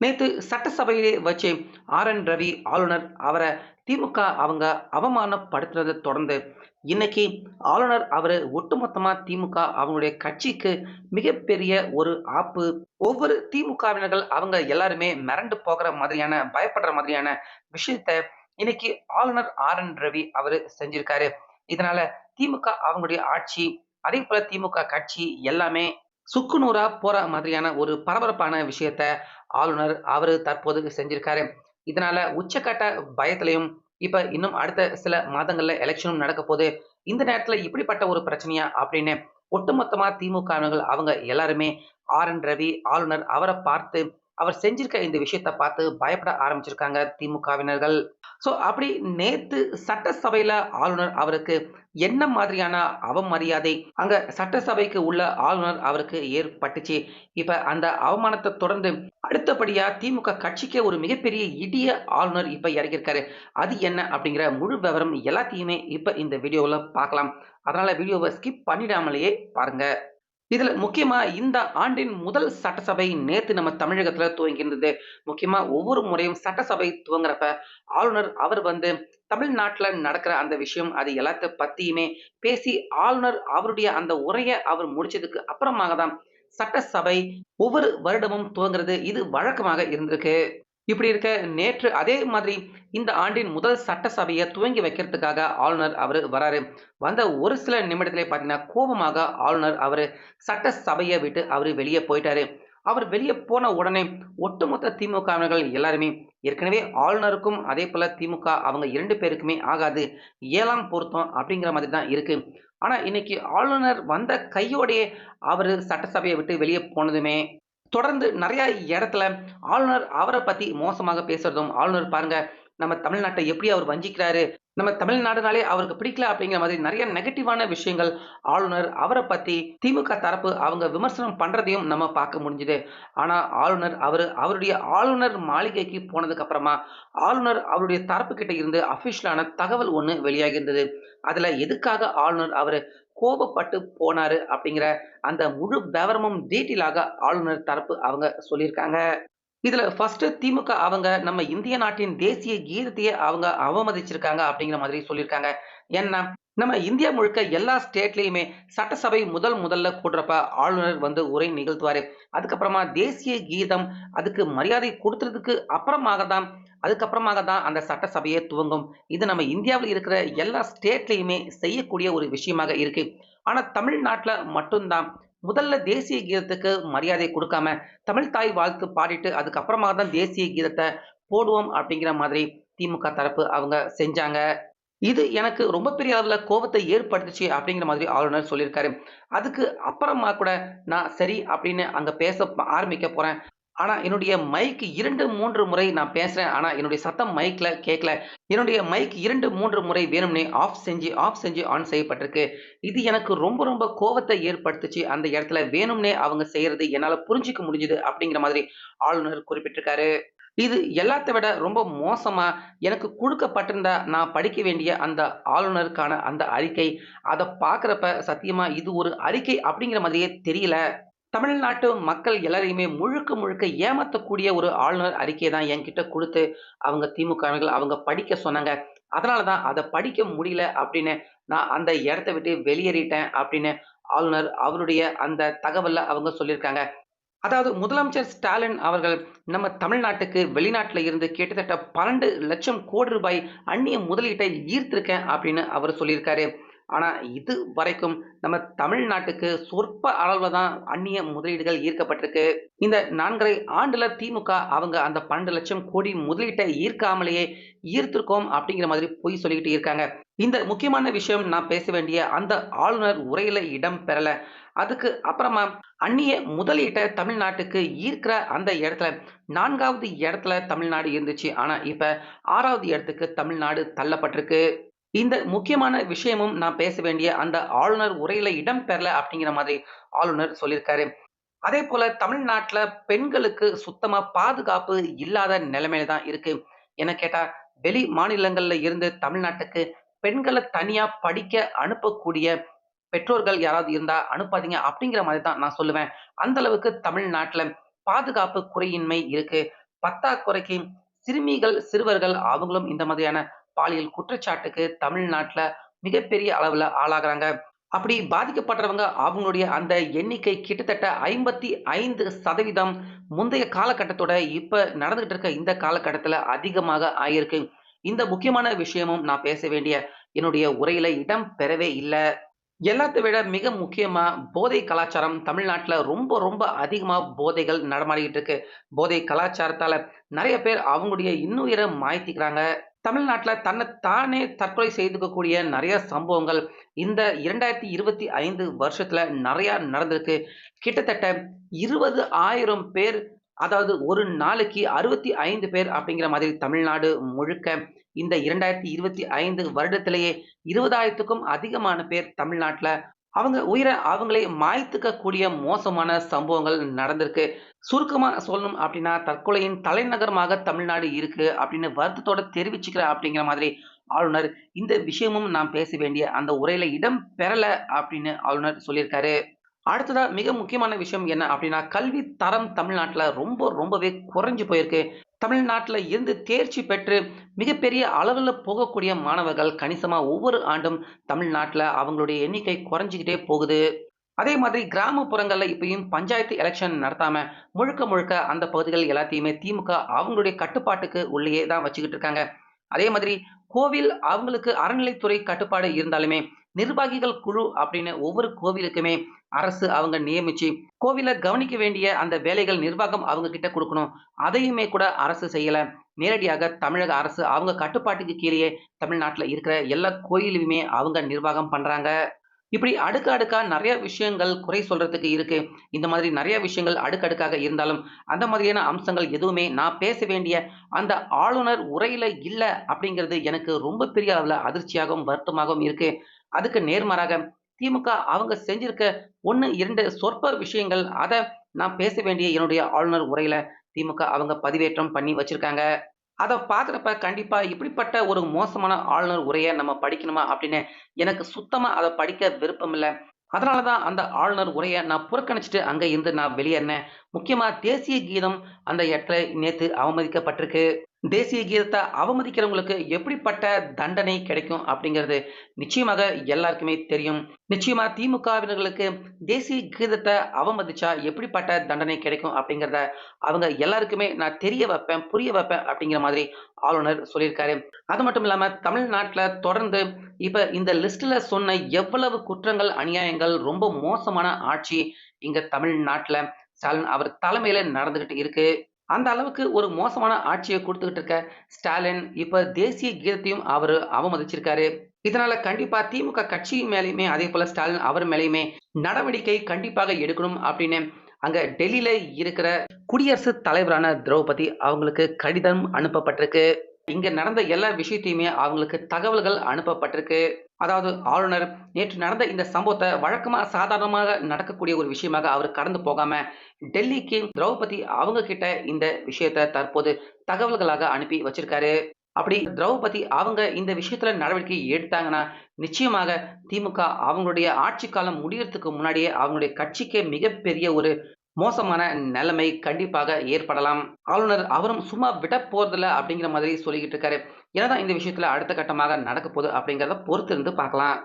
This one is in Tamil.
நேற்று சட்டசபையிலே வச்சு ஆர் என் ரவி ஆளுநர் அவரை திமுக அவங்க அவமானப்படுத்துறதை தொடர்ந்து இன்னைக்கு ஆளுநர் அவர் ஒட்டுமொத்தமாக திமுக அவங்களுடைய கட்சிக்கு மிகப்பெரிய ஒரு ஆப்பு. ஒவ்வொரு திமுகவினர்கள் அவங்க எல்லாருமே மிரண்டு போகிற மாதிரியான பயப்படுற மாதிரியான விஷயத்த இன்னைக்கு ஆளுநர் ஆர் என் ரவி அவர் செஞ்சிருக்காரு. இதனால திமுக அவங்களுடைய ஆட்சி அதே போல திமுக கட்சி எல்லாமே சுக்குநூறா போற மாதிரியான ஒரு பரபரப்பான விஷயத்த ஆளுநர் அவர் தற்போது செஞ்சிருக்காரு. இதனால உச்சக்கட்ட பயத்திலையும் இப்ப இன்னும் அடுத்த சில மாதங்கள்ல எலெக்ஷனும் நடக்க போகுது. இந்த நேரத்துல இப்படிப்பட்ட ஒரு பிரச்சனையா அப்படின்னு ஒட்டுமொத்தமா திமுகவினர்கள் அவங்க எல்லாருமே ஆர் என் ரவி ஆளுநர் அவரை பார்த்து அவர் செஞ்சிருக்க இந்த விஷயத்த பார்த்து பயப்பட ஆரம்பிச்சிருக்காங்க திமுகவினர்கள். ஸோ அப்படி நேத்து சட்டசபையில ஆளுநர் அவருக்கு என்ன மாதிரியான அவமரியாதை? அங்க சட்டசபைக்கு உள்ள ஆளுநர் அவருக்கு ஏற்பட்டுச்சு. இப்ப அந்த அவமானத்தை தொடர்ந்து அடுத்தபடியா திமுக கட்சிக்கு ஒரு மிகப்பெரிய இடிய ஆளுநர் இப்ப இறங்கியிருக்காரு. அது என்ன அப்படிங்கிற முழு விவரம் எல்லாத்தையுமே இப்ப இந்த வீடியோவில் பார்க்கலாம். அதனால வீடியோவை ஸ்கிப் பண்ணிடாமலேயே பாருங்க. இதில் முக்கியமாக இந்த ஆண்டின் முதல் சட்டசபை நேற்று நம்ம தமிழகத்தில் துவங்கியிருந்தது. முக்கியமாக ஒவ்வொரு முறையும் சட்டசபை துவங்குறப்ப ஆளுநர் அவர் வந்து தமிழ்நாட்டில் நடக்கிற அந்த விஷயம் அது எல்லாத்த பற்றியுமே பேசி ஆளுநர் அவருடைய அந்த உரையை அவர் முடிச்சதுக்கு அப்புறமாக தான் சட்டசபை ஒவ்வொரு வருடமும் துவங்குறது இது வழக்கமாக இருந்திருக்கு. இப்படி இருக்க நேற்று அதே மாதிரி இந்த ஆண்டின் முதல் சட்டசபையை துவங்கி வைக்கிறதுக்காக ஆளுநர் அவர் வராரு. வந்த ஒரு சில நிமிடத்திலே பார்த்தீங்கன்னா கோபமாக ஆளுநர் அவர் சட்டசபையை விட்டு அவர் வெளியே போயிட்டாரு. அவர் வெளியே போன உடனே ஒட்டுமொத்த திமுகவினர்கள் எல்லாருமே ஏற்கனவே ஆளுநருக்கும் அதே போல திமுக அவங்க இரண்டு பேருக்குமே ஆகாது. ஏழாம் பொருத்தம் அப்படிங்கிற மாதிரி தான் இருக்கு. ஆனா இன்னைக்கு ஆளுநர் வந்த கையோடையே அவர் சட்டசபையை விட்டு வெளியே போனதுமே தொடர்ந்து நிறைய இடத்துல ஆளுநர் அவரை பத்தி மோசமாக பேசுறதும் ஆளுநர் பாருங்க நம்ம தமிழ்நாட்டை எப்படி அவர் வஞ்சிக்கிறாரு? நம்ம தமிழ்நாடுனாலே அவருக்கு பிடிக்கல அப்படிங்கிற மாதிரி நிறைய நெகட்டிவான விஷயங்கள் ஆளுநர் அவரை பத்தி திமுக தரப்பு அவங்க விமர்சனம் பண்றதையும் நம்ம பார்க்க முடிஞ்சுது. ஆனா ஆளுநர் அவர் அவருடைய ஆளுநர் மாளிகைக்கு போனதுக்கு அப்புறமா ஆளுநர் அவருடைய தரப்பு கிட்ட இருந்து அபிஷியலான தகவல் ஒன்று வெளியாகி இருந்தது. அதுல எதுக்காக ஆளுநர் அவர் கோபப்பட்டு போனாரு அப்படிங்கிற அந்த முழு விவரமும் டீட்டெயிலாக ஆளுநர் தரப்பு அவங்க சொல்லியிருக்காங்க. இதுல ஃபர்ஸ்ட் திமுக அவங்க நம்ம இந்திய நாட்டின் தேசிய கீதத்தையே அவங்க அவமதிச்சிருக்காங்க அப்படிங்கிற மாதிரி சொல்லியிருக்காங்க. ஏன்னா நம்ம இந்தியா முழுக்க எல்லா ஸ்டேட்லேயுமே சட்டசபை முதல் முதல்ல கூடுறப்ப ஆளுநர் வந்து உரை நிகழ்த்துவார். அதுக்கப்புறமா தேசிய கீதம் அதுக்கு மரியாதை கொடுத்துறதுக்கு அப்புறமாக தான் அதுக்கப்புறமாக தான் அந்த சட்டசபையே துவங்கும். இது நம்ம இந்தியாவில் இருக்கிற எல்லா ஸ்டேட்லேயுமே செய்யக்கூடிய ஒரு விஷயமாக இருக்கு. ஆனால் தமிழ்நாட்டில் மட்டும்தான். முதல்ல தேசிய கீதத்துக்கு மரியாதை கொடுக்காம தமிழ் தாய் வாழ்த்து பாடிட்டு அதுக்கப்புறமாக தான் தேசிய கீதத்தை போடுவோம் அப்படிங்கிற மாதிரி திமுக தரப்பு அவங்க செஞ்சாங்க. இது எனக்கு ரொம்ப பெரிய அளவில் கோபத்தை ஏற்படுத்துச்சு அப்படிங்கிற மாதிரி ஆளுநர் சொல்லியிருக்காரு. அதுக்கு அப்புறமா கூட நான் சரி அப்படின்னு அங்கே பேச ஆரம்பிக்க போகிறேன் ஆனால் என்னுடைய மைக் இரண்டு மூன்று முறை நான் பேசுகிறேன் ஆனால் என்னுடைய சத்தம் மைக்கில் கேட்கல என்னுடைய மைக் இரண்டு மூன்று முறை வேணும்னே ஆஃப் செஞ்சு ஆஃப் செஞ்சு ஆன் செய்யப்பட்டிருக்கு. இது எனக்கு ரொம்ப ரொம்ப கோபத்தை ஏற்படுத்துச்சு. அந்த இடத்துல வேணும்னே அவங்க செய்கிறது என்னால் புரிஞ்சிக்க முடிஞ்சுது அப்படிங்கிற மாதிரி ஆளுநர் குறிப்பிட்டிருக்காரு. இது எல்லாத்தை விட ரொம்ப மோசமாக எனக்கு கொடுக்கப்பட்டிருந்த நான் படிக்க வேண்டிய அந்த ஆளுநருக்கான அந்த அறிக்கை. அதை பார்க்குறப்ப சத்தியமாக இது ஒரு அறிக்கை அப்படிங்கிற மாதிரியே தெரியல. தமிழ்நாட்டு மக்கள் எல்லாரையுமே முழுக்க முழுக்க ஏமாற்றக்கூடிய ஒரு ஆளுநர் அறிக்கையை தான் என்கிட்ட கொடுத்து அவங்க திமுகவர்கள் அவங்க படிக்க சொன்னாங்க. அதனால தான் அதை படிக்க முடியல அப்படின்னு நான் அந்த இடத்த விட்டு வெளியேறிட்டேன் அப்படின்னு ஆளுநர் அவருடைய அந்த தகவலில் அவங்க சொல்லியிருக்காங்க. அதாவது முதலமைச்சர் ஸ்டாலின் அவர்கள் நம்ம தமிழ்நாட்டுக்கு வெளிநாட்டில் இருந்து கிட்டத்தட்ட பன்னெண்டு லட்சம் கோடி ரூபாய் அந்நிய முதலீட்டை ஈர்த்திருக்கேன் அப்படின்னு அவர் சொல்லியிருக்காரு. ஆனால் இது வரைக்கும் நம்ம தமிழ்நாட்டுக்கு சொற்ப அளவில் தான் அந்நிய முதலீடுகள் ஈர்க்கப்பட்டிருக்கு. இந்த நான்கரை ஆண்டுல திமுக அவங்க அந்த பன்னெண்டு லட்சம் கோடி முதலீட்டை ஈர்க்காமலேயே ஈர்த்திருக்கோம் அப்படிங்கிற மாதிரி பொய் சொல்லிக்கிட்டு இருக்காங்க. இந்த முக்கியமான விஷயம் நான் பேச வேண்டிய அந்த ஆளுநர் உரையில இடம் பெறல. அதுக்கு அப்புறமா அந்நிய முதலீட்டை தமிழ்நாட்டுக்கு ஈர்க்கிற அந்த இடத்துல நான்காவது இடத்துல தமிழ்நாடு இருந்துச்சு. ஆனா இப்ப ஆறாவது இடத்துக்கு தமிழ்நாடு தள்ளப்பட்டிருக்கு. இந்த முக்கியமான விஷயமும் நான் பேச வேண்டிய அந்த ஆளுநர் உரையில இடம் பெறல அப்படிங்கிற மாதிரி ஆளுநர் சொல்லியிருக்காரு. அதே போல தமிழ்நாட்டில் பெண்களுக்கு சுத்தமா பாதுகாப்பு இல்லாத நிலைமையில தான் இருக்கு. என கேட்டா வெளி மாநிலங்கள்ல இருந்து தமிழ்நாட்டுக்கு பெண்களை தனியா படிக்க அனுப்பக்கூடிய பெற்றோர்கள் யாராவது இருந்தா அனுப்பாதீங்க அப்படிங்கிற மாதிரி தான் நான் சொல்லுவேன். அந்த அளவுக்கு தமிழ்நாட்டுல பாதுகாப்பு குறையின்மை இருக்கு. பத்தாக்குறைக்கு சிறுமிகள், சிறுவர்கள் அவங்களும் இந்த மாதிரியான பாலியல் குற்றச்சாட்டுக்கு தமிழ்நாட்டில் மிகப்பெரிய அளவில் ஆளாகிறாங்க அப்படி பாதிக்கப்படுறவங்க அவங்களுடைய அந்த எண்ணிக்கை கிட்டத்தட்ட 55% முந்தைய காலகட்டத்தோட இப்போ நடந்துகிட்டு இருக்க இந்த காலகட்டத்தில் அதிகமாக ஆயிருக்கு. இந்த முக்கியமான விஷயமும் நான் பேச வேண்டிய என்னுடைய உரையில இடம் பெறவே இல்லை எல்லாத்தை விட மிக முக்கியமா போதை கலாச்சாரம் தமிழ்நாட்டில் ரொம்ப ரொம்ப அதிகமாக போதைகள் நடமாடிக்கிட்டு இருக்கு. போதை கலாச்சாரத்தால நிறைய பேர் அவங்களுடைய இன்னுயிரை மாய்த்திக்கிறாங்க. தமிழ்நாட்டில் தன்னை தானே தற்கொலை செய்துக்கக்கூடிய நிறைய சம்பவங்கள் இந்த 2025 வருஷத்துல நிறையா நடந்திருக்கு. கிட்டத்தட்ட 20,000 பேர் அதாவது ஒரு நாளைக்கு 65 பேர் அப்படிங்கிற மாதிரி தமிழ்நாடு முழுக்க இந்த 2025 வருடத்திலேயே 20,000த்துக்கும் அதிகமான பேர் தமிழ்நாட்டில் அவங்க உயிரை அவங்களே மாய்த்துக்கக்கூடிய மோசமான சம்பவங்கள் நடந்திருக்கு. சுருக்கமா சொல்லணும் அப்படின்னா, தற்கொலையின் தலைநகரமாக தமிழ்நாடு இருக்கு அப்படின்னு வருத்தத்தோட தெரிவிச்சுக்கிற அப்படிங்கிற மாதிரி ஆளுநர் இந்த விஷயமும் நாம் பேச வேண்டிய அந்த உரையில இடம் பெறல அப்படின்னு ஆளுநர் சொல்லியிருக்காரு. அடுத்ததா மிக முக்கியமான விஷயம் என்ன அப்படின்னா, கல்வி தரம் தமிழ்நாட்டுல ரொம்ப ரொம்பவே குறைஞ்சு போயிருக்கு. தமிழ்நாட்டில் இருந்து தேர்ச்சி பெற்று மிகப்பெரிய அளவில் போகக்கூடிய மாணவர்கள் கணிசமாக ஒவ்வொரு ஆண்டும் தமிழ்நாட்டில் அவங்களுடைய எண்ணிக்கை குறைஞ்சிக்கிட்டே போகுது. அதே மாதிரி கிராமப்புறங்களில் இப்பயும் பஞ்சாயத்து எலெக்ஷன் நடத்தாமல் முழுக்க முழுக்க அந்த பகுதிகள் எல்லாத்தையுமே திமுக அவங்களுடைய கட்டுப்பாட்டுக்கு உள்ளேயே தான் வச்சுக்கிட்டு இருக்காங்க. அதே மாதிரி கோவில் அவங்களுக்கு அறநிலைத்துறை கட்டுப்பாடு இருந்தாலுமே, நிர்வாகிகள் குழு அப்படின்னு ஒவ்வொரு கோவிலுக்குமே அரசு அவங்க நியமிச்சு, கோவிலை கவனிக்க வேண்டிய அந்த வேலைகள் நிர்வாகம் அவங்க கிட்ட கொடுக்கணும் அதையுமே கூட அரசு செய்யல. நேரடியாக தமிழக அரசு அவங்க கட்டுப்பாட்டுக்கு கீழேயே தமிழ்நாட்டில் இருக்கிற எல்லா கோயிலுமே அவங்க நிர்வாகம் பண்றாங்க. இப்படி அடுக்கு அடுக்கா நிறைய விஷயங்கள் குறை சொல்றதுக்கு இருக்கு. இந்த மாதிரி நிறைய விஷயங்கள் அடுக்கடுக்காக இருந்தாலும், அந்த மாதிரியான அம்சங்கள் எதுவுமே நான் பேச வேண்டிய அந்த ஆளுநர் உரையில இல்லை அப்படிங்கிறது எனக்கு ரொம்ப பெரிய அளவில் அதிர்ச்சியாகவும், வருத்தமாகவும் இருக்கு. அதுக்கு நேர்மாறாக திமுக அவங்க செஞ்சிருக்க 1, 2 சொற்ப விஷயங்கள் அதை நான் பேச வேண்டிய என்னுடைய ஆளுநர் உரையில திமுக அவங்க பதிவேற்றம் பண்ணி வச்சிருக்காங்க. அதை பார்க்குறப்ப கண்டிப்பாக இப்படிப்பட்ட ஒரு மோசமான ஆளுநர் உரையை நம்ம படிக்கணுமா அப்படின்னு எனக்கு சுத்தமாக அதை படிக்க விருப்பம் இல்லை அதனால தான் அந்த ஆளுநர் உரையை நான் புறக்கணிச்சுட்டு அங்கே இருந்து நான் வெளியேறினேன். முக்கியமாக தேசிய கீதம் அந்த இடத்துல நேற்று அவமதிக்கப்பட்டிருக்கு. தேசிய கீதத்தை அவமதிக்கிறவங்களுக்கு எப்படிப்பட்ட தண்டனை கிடைக்கும் அப்படிங்கிறது நிச்சயமாக எல்லாருக்குமே தெரியும். நிச்சயமா திமுகவினர்களுக்கு தேசிய கீதத்தை அவமதிச்சா எப்படிப்பட்ட தண்டனை கிடைக்கும் அப்படிங்கிறத அவங்க எல்லாருக்குமே நான் தெரிய வைப்பேன், புரிய வைப்பேன் அப்படிங்கிற மாதிரி ஆளுநர் சொல்லியிருக்காரு. அது மட்டும் இல்லாம தமிழ்நாட்டுல தொடர்ந்து இப்ப இந்த லிஸ்ட்ல சொன்ன எவ்வளவு குற்றங்கள், அநியாயங்கள், ரொம்ப மோசமான ஆட்சி இங்க தமிழ்நாட்டுல ஸ்டாலின் அவர் தலைமையில நடந்துகிட்டு இருக்கு. அந்த அளவுக்கு ஒரு மோசமான ஆட்சியை கொடுத்துக்கிட்டு இருக்க ஸ்டாலின் இப்ப தேசிய கீதத்தையும் அவர் அவமதிச்சிருக்காரு. இதனால கண்டிப்பா திமுக கட்சி அதே போல் ஸ்டாலின் அவர் மேலேயுமே நடவடிக்கை கண்டிப்பாக எடுக்கணும் அப்படின்னு அங்க டெல்லியில இருக்கிற குடியரசுத் தலைவரான திரௌபதி அவங்களுக்கு கடிதம் அனுப்பப்பட்டிருக்கு. இங்க நடந்த எல்லா விஷயத்தையுமே அவங்களுக்கு தகவல்கள் அனுப்பப்பட்டிருக்கு. அதாவது ஆளுநர் நேற்று நடந்த இந்த சம்பவத்தை வழக்கமாக சாதாரணமாக நடக்கக்கூடிய ஒரு விஷயமாக அவர் கடந்து போகாம, டெல்லிக்கு திரௌபதி அவங்க கிட்ட இந்த விஷயத்த தற்போது தகவல்களாக அனுப்பி வச்சிருக்காரு. அப்படி திரௌபதி அவங்க இந்த விஷயத்துல நடவடிக்கை எடுத்தாங்கன்னா, நிச்சயமாக திமுக அவங்களுடைய ஆட்சி காலம் முடியறதுக்கு முன்னாடியே அவங்களுடைய கட்சிக்கே மிகப்பெரிய ஒரு மோசமான நிலைமை கண்டிப்பாக ஏற்படலாம். ஆளுநர் அவரும் சும்மா விட போறதில்ல அப்படிங்கிற மாதிரி சொல்லிக்கிட்டு இருக்காரு. என்னதான் இந்த விஷயத்துல அடுத்த கட்டமாக நடக்க போகுது அப்படிங்கிறத பொறுத்திருந்து பார்க்கலாம்.